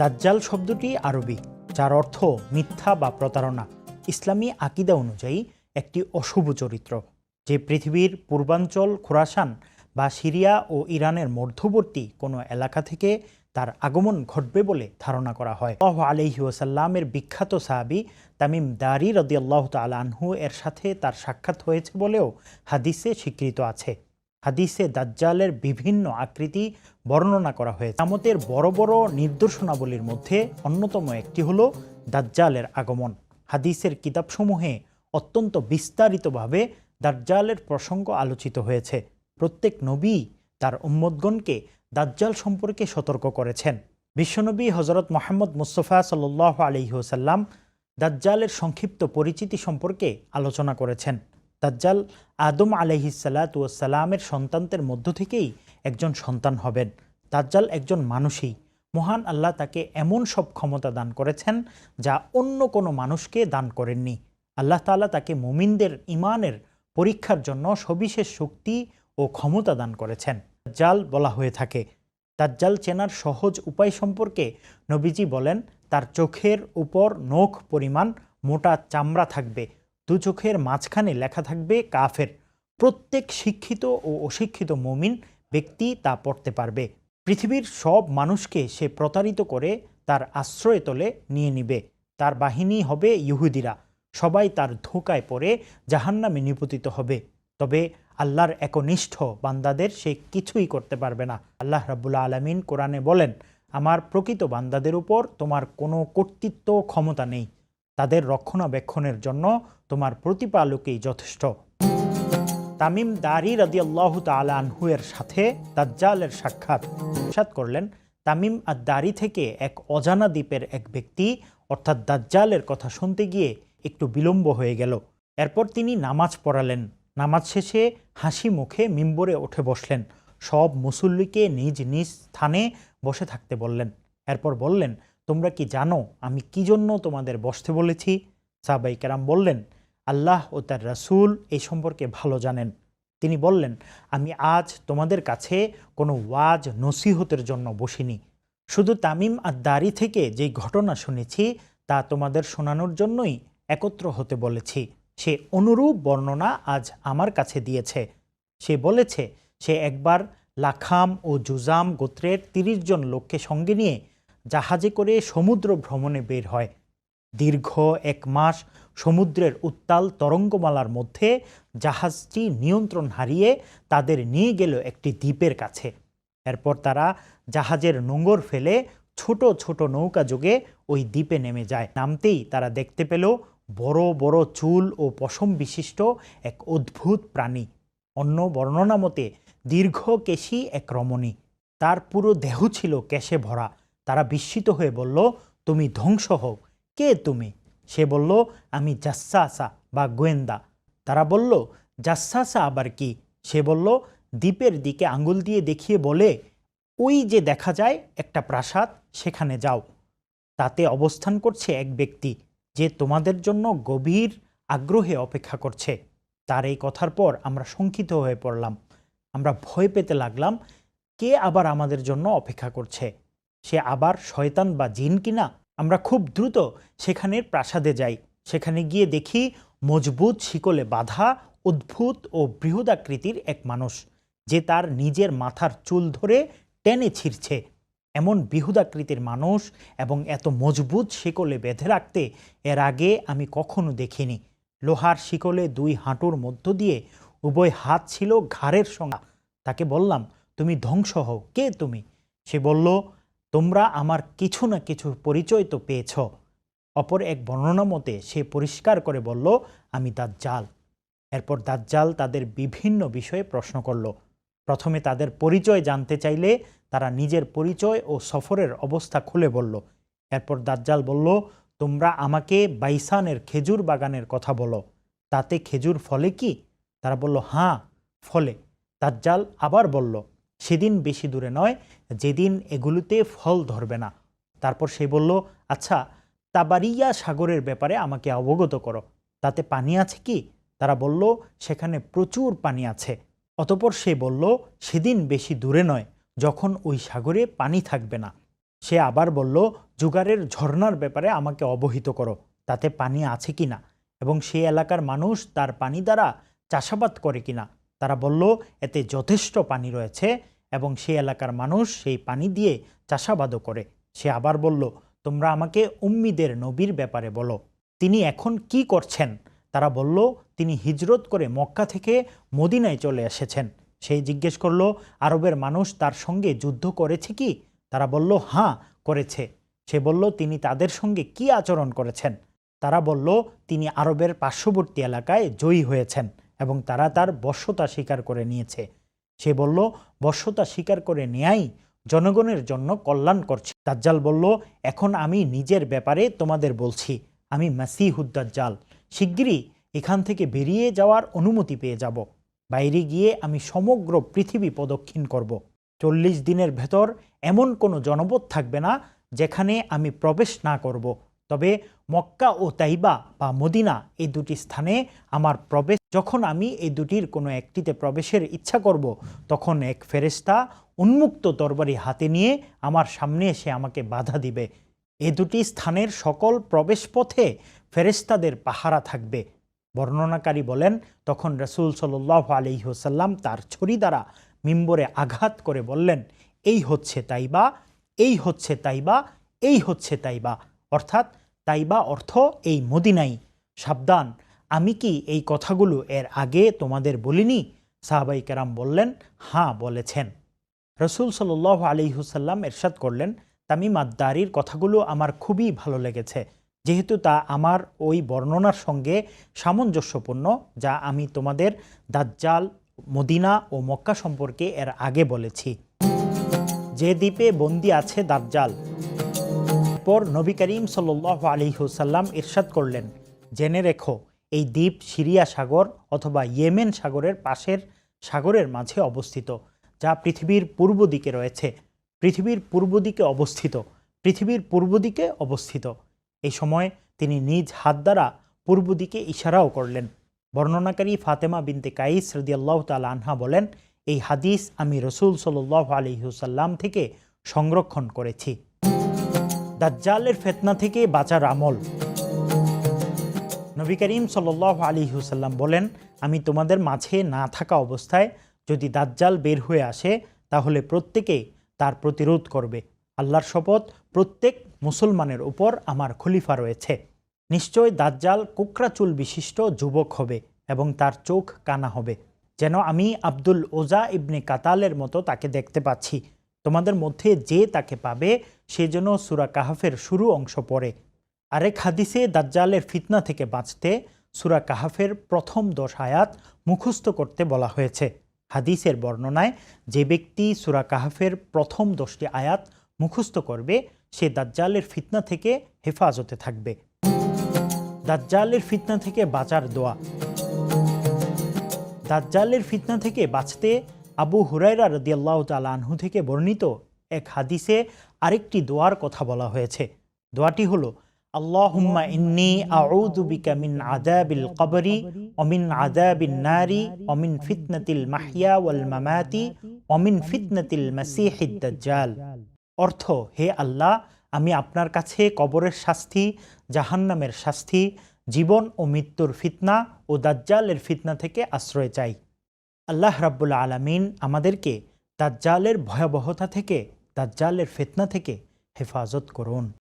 দাজ্জাল শব্দটি আরবি, যার অর্থ মিথ্যা বা প্রতারণা। ইসলামী আকিদা অনুযায়ী একটি অশুভ চরিত্র, যে পৃথিবীর পূর্বাঞ্চল খোরাসান বা সিরিয়া ও ইরানের মধ্যবর্তী কোনো এলাকা থেকে তার আগমন ঘটবে বলে ধারণা করা হয়। আল্লাহ আলহি ওসাল্লামের বিখ্যাত সাহাবি তামিম দারি রদি আল্লাহ তাল আনহু এর সাথে তার সাক্ষাৎ হয়েছে বলেও হাদিসে স্বীকৃত আছে। হাদিসে দাজ্জালের বিভিন্ন আকৃতি বর্ণনা করা হয়েছে। আমতের বড় বড় নির্দেশনাবলীর মধ্যে অন্যতম একটি হলো দাজ্জালের আগমন। হাদিসের কিতাবসমূহে অত্যন্ত বিস্তারিতভাবে দাজ্জালের প্রসঙ্গ আলোচিত হয়েছে। প্রত্যেক নবী তার উম্মদগণকে দাজ্জাল সম্পর্কে সতর্ক করেছেন। বিশ্বনবী হজরত মোহাম্মদ মুস্তফা সাল্লাহ আলহিহসাল্লাম দাজ্জালের সংক্ষিপ্ত পরিচিতি সম্পর্কে আলোচনা করেছেন। দাজ্জাল আদম আলহিসাল্লাতুয়াসাল্লামের সন্তানদের মধ্য থেকেই একজন সন্তান হবেন। দাজ্জাল একজন মানুষই। মহান আল্লাহ তাকে এমন সব ক্ষমতা দান করেছেন যা অন্য কোনো মানুষকে দান করেননি। আল্লাহ তাআলা তাকে মুমিনদের ইমানের পরীক্ষার জন্য সবিশেষ শক্তি ও ক্ষমতা দান করেছেন। দাজ্জাল বলা হয়ে থাকে, দাজ্জাল চেনার সহজ উপায় সম্পর্কে নবীজি বলেন, তার চোখের উপর নখ পরিমাণ মোটা চামড়া থাকবে। দু চোখের মাঝখানে লেখা থাকবে কাফের। প্রত্যেক শিক্ষিত ও অশিক্ষিত মমিন ব্যক্তি তা পড়তে পারবে। পৃথিবীর সব মানুষকে সে প্রতারিত করে তার আশ্রয়তলে নিয়ে নিবে। তার বাহিনী হবে ইহুদিরা। সবাই তার ধোকায় পড়ে জাহান্নামে নিপতিত হবে। তবে আল্লাহর একনিষ্ঠ বান্দাদের সে কিছুই করতে পারবে না। আল্লাহ রাবুল্লা আলমিন কোরআনে বলেন, আমার প্রকৃত বান্দাদের উপর তোমার কোনো কর্তৃত্ব ক্ষমতা নেই। তাদের রক্ষণাবেক্ষণের জন্য তোমার প্রতিপালকেই যথেষ্ট। তামিম দারি রাদি আল্লাহ আনহুয়ের সাথে দাজ্জালের সাক্ষাৎ সাক্ষাৎ করলেন। তামিম আর দারি থেকে এক অজানা দ্বীপের এক ব্যক্তি, অর্থাৎ দাজ্জালের কথা শুনতে গিয়ে একটু বিলম্ব হয়ে গেল। এরপর তিনি নামাজ পড়ালেন। নামাজ শেষে হাসি মুখে মিম্বরে উঠে বসলেন। সব মুসল্লিকে নিজ নিজ স্থানে বসে থাকতে বললেন। এরপর বললেন তোমরা কি জানো আমি কি জন্য তোমাদের বসতে বলেছি? সাবাই কেরাম বললেন, আল্লাহ ও তার রাসূল এই সম্পর্কে ভালো জানেন। তিনি বললেন, আমি আজ তোমাদের কাছে কোনো ওয়াজ নসিহতের জন্য বসিনি। শুধু তামিম আর দাড়ি থেকে যেই ঘটনা শুনেছি, তা তোমাদের শোনানোর জন্যই একত্র হতে বলেছি। সে অনুরূপ বর্ণনা আজ আমার কাছে দিয়েছে। সে বলেছে, সে একবার লাখাম ও জুজাম গোত্রের তিরিশ জন লোককে সঙ্গে নিয়ে জাহাজে করে সমুদ্র ভ্রমণে বের হয়। দীর্ঘ এক মাস সমুদ্রের উত্তাল তরঙ্গমালার মধ্যে জাহাজটি নিয়ন্ত্রণ হারিয়ে তাদের নিয়ে গেল একটি দ্বীপের কাছে। এরপর তারা জাহাজের নোঙর ফেলে ছোট ছোট নৌকা যোগে ওই দ্বীপে নেমে যায়। নামতেই তারা দেখতে পেল বড় বড় চুল ও পশম বিশিষ্ট এক অদ্ভুত প্রাণী। অন্য বর্ণনা মতে দীর্ঘ কেশী এক রমণী। তার পুরো দেহ ছিল কেশে ভরা। তারা বিস্মিত হয়ে বলল, তুমি ধ্বংস হও। কে তুমি? সে বলল, আমি জাস্সাসা বা গোয়েন্দা। তারা বলল জাস্সাসা আবার কি? সে বলল, দ্বীপের দিকে আঙ্গুল দিয়ে দেখিয়ে বলে, ওই যে দেখা যায় একটা প্রাসাদ, সেখানে যাও। তাতে অবস্থান করছে এক ব্যক্তি, যে তোমাদের জন্য গভীর আগ্রহে অপেক্ষা করছে। তার এই কথার পর আমরা শঙ্কিত হয়ে পড়লাম। আমরা ভয় পেতে লাগলাম, কে আবার আমাদের জন্য অপেক্ষা করছে? সে আবার শয়তান বা জিন কিনা? আমরা খুব দ্রুত সেখানের প্রাসাদে যাই। সেখানে গিয়ে দেখি মজবুত শিকলে বাঁধা অদ্ভুত ও বৃহদাকৃতির এক মানুষ, যে তার নিজের মাথার চুল ধরে টেনে ছিঁড়ছে। এমন বৃহদাকৃতির মানুষ এবং এত মজবুত শিকলে বেঁধে রাখতে এর আগে আমি কখনো দেখিনি। লোহার শিকলে দুই হাঁটুর মধ্য দিয়ে উভয় হাত ছিল ঘাড়ের সঙ্গে। তাকে বললাম, তুমি ধ্বংস হও। কে তুমি? সে বলল তোমরা আমার কিছু না কিছু পরিচয় তো পেয়েছ। অপর এক বর্ণনা মতে সে পরিষ্কার করে বলল, আমি দাজ্জাল। এরপর দাজ্জাল তাদের বিভিন্ন বিষয়ে প্রশ্ন করল। প্রথমে তাদের পরিচয় জানতে চাইলে তারা নিজের পরিচয় ও সফরের অবস্থা খুলে বলল। এরপর দাজ্জাল বলল, তোমরা আমাকে বাইসানের খেজুর বাগানের কথা বলো। তাতে খেজুর ফলে কি? তারা বলল হাঁ ফলে। দাজ্জাল আবার বলল সেদিন বেশি দূরে নয়, যেদিন এগুলোতে ফল ধরবে না। তারপর সে বলল আচ্ছা তাবারিয়া সাগরের ব্যাপারে আমাকে অবগত করো। তাতে পানি আছে কি? তারা বলল, সেখানে প্রচুর পানি আছে। অতপর সে বলল, সেদিন বেশি দূরে নয়, যখন ওই সাগরে পানি থাকবে না। সে আবার বলল, জুগারের ঝর্ণার ব্যাপারে আমাকে অবহিত করো, তাতে পানি আছে কিনা এবং সেই এলাকার মানুষ তার পানি দ্বারা চাষাবাদ করে কিনা তারা বলল, এতে যথেষ্ট পানি রয়েছে এবং সেই এলাকার মানুষ সেই পানি দিয়ে চাষাবাদও করে। সে আবার বলল, তোমরা আমাকে উম্মিদের নবীর ব্যাপারে বলো, তিনি এখন কি করছেন? তারা বলল, তিনি হিজরত করে মক্কা থেকে মদিনায় চলে এসেছেন। সেই জিজ্ঞেস করল, আরবের মানুষ তার সঙ্গে যুদ্ধ করেছে কি? তারা বলল হাঁ করেছে। সে বলল, তিনি তাদের সঙ্গে কি আচরণ করেছেন? তারা বলল, তিনি আরবের পার্শ্ববর্তী এলাকায় জয়ী হয়েছেন। এবং তারা তার বশ্যতা স্বীকার করে নিয়েছে। সে বলল, বশ্যতা স্বীকার করে নেয়াই জনগণের জন্য কল্যাণ করছে। দাজ্জাল বলল, এখন আমি নিজের ব্যাপারে তোমাদের বলছি। আমি মাসিহুদ্দাজ্জাল শিগগিরই এখান থেকে বেরিয়ে যাওয়ার অনুমতি পেয়ে যাব। বাইরে গিয়ে আমি সমগ্র পৃথিবী প্রদক্ষিণ করব। চল্লিশ দিনের ভেতর এমন কোনো জনপদ থাকবে না যেখানে আমি প্রবেশ না করব। তবে মক্কা ও তাইবা বা মদিনা এই দুটি স্থানে আমার প্রবেশ, যখন আমি এই দুটির কোনো একটিতে প্রবেশের ইচ্ছা করব, তখন এক ফেরেস্তা উন্মুক্ত তরবারি হাতে নিয়ে আমার সামনে এসে আমাকে বাধা দিবে। এ দুটি স্থানের সকল প্রবেশপথে ফেরেস্তাদের পাহারা থাকবে। বর্ণনাকারী বলেন, তখন রসুল সাল্লাহ আলিহসাল্লাম তার ছড়ি দ্বারা মিম্বরে আঘাত করে বললেন, এই হচ্ছে তাইবা, এই হচ্ছে তাইবা, এই হচ্ছে তাইবা। অর্থাৎ তাইবা অর্থ এই মদিনাই। সাবধান, আমি কি এই কথাগুলো এর আগে তোমাদের বলিনি? সাহাবাই কেরাম বললেন হাঁ বলেছেন। রসুল সাল আলিহুসাল্লাম এরশাদ করলেন, তামিম আদ্দারির কথাগুলো আমার খুবই ভালো লেগেছে, যেহেতু তা আমার ওই বর্ণনার সঙ্গে সামঞ্জস্যপূর্ণ, যা আমি তোমাদের দাজ্জাল, মদিনা ও মক্কা সম্পর্কে এর আগে বলেছি। যে দ্বীপে বন্দি আছে দাজ্জাল পর নবী করিম সাল আলিহুসাল্লাম ইরশাদ করলেন, জেনে রেখো, এই দ্বীপ সিরিয়া সাগর অথবা ইয়েমেন সাগরের পাশের সাগরের মাঝে অবস্থিত, যা পৃথিবীর পূর্ব দিকে রয়েছে। পৃথিবীর পূর্ব দিকে অবস্থিত, পৃথিবীর পূর্ব দিকে অবস্থিত। এই সময় তিনি নিজ হাত দ্বারা পূর্ব দিকে ইশারাও করলেন। বর্ণনাকারী ফাতেমা বিনতে কাইস রদিয়াল্লাহ তাল আনহা বলেন, এই হাদিস আমি রসুল সাল্লাহ আলহিহুসাল্লাম থেকে সংরক্ষণ করেছি। দাজ্জালের ফেতনা থেকে বাঁচার আমল। নবী করিম সাল্লাহ আলী হুসাল্লাম বলেন, আমি তোমাদের মাঝে না থাকা অবস্থায় যদি দাজ্জাল বের হয়ে আসে, তাহলে প্রত্যেকেই তার প্রতিরোধ করবে। আল্লাহর শপথ প্রত্যেক মুসলমানের উপর আমার খলিফা রয়েছে। নিশ্চয় দাজ্জাল কুকরা চুল বিশিষ্ট যুবক হবে এবং তার চোখ কানা হবে। যেন আমি আব্দুল ওজা ইবনে কাতালের মতো তাকে দেখতে পাচ্ছি। তোমাদের মধ্যে যে তাকে পাবে সে যেন সুরা কাহাফের শুরু অংশ পড়ে। আরেক হাদিসে দাজ্জালের ফিতনা থেকে বাঁচতে সুরা কাহাফের প্রথম দশ আয়াত মুখস্থ করতে বলা হয়েছে। হাদিসের বর্ণনায় যে ব্যক্তি সুরা কাহাফের প্রথম দশটি আয়াত মুখস্থ করবে, সে দাজ্জালের ফিতনা থেকে হেফাজতে থাকবে। দাজ্জালের ফিতনা থেকে বাঁচার দোয়া। দাজ্জালের ফিতনা থেকে বাঁচতে আবু হুরাইরা রদিয়াল্লাহ তাল আনহু থেকে বর্ণিত এক হাদিসে আরেকটি দোয়ার কথা বলা হয়েছে। দোয়াটি হলো ওয়াল অর্থ, হে আল্লাহ, আমি আপনার কাছে কবরের শাস্তি, জাহান্নামের শাস্তি, জীবন ও মৃত্যুর ফিতনা ও দাজ্জালের ফিতনা থেকে আশ্রয় চাই। আল্লাহ রাব্বুল আলামিন আমাদেরকে দাজ্জালের ভয়াবহতা থেকে দাজ্জালের ফেতনা থেকে হেফাজত করুন।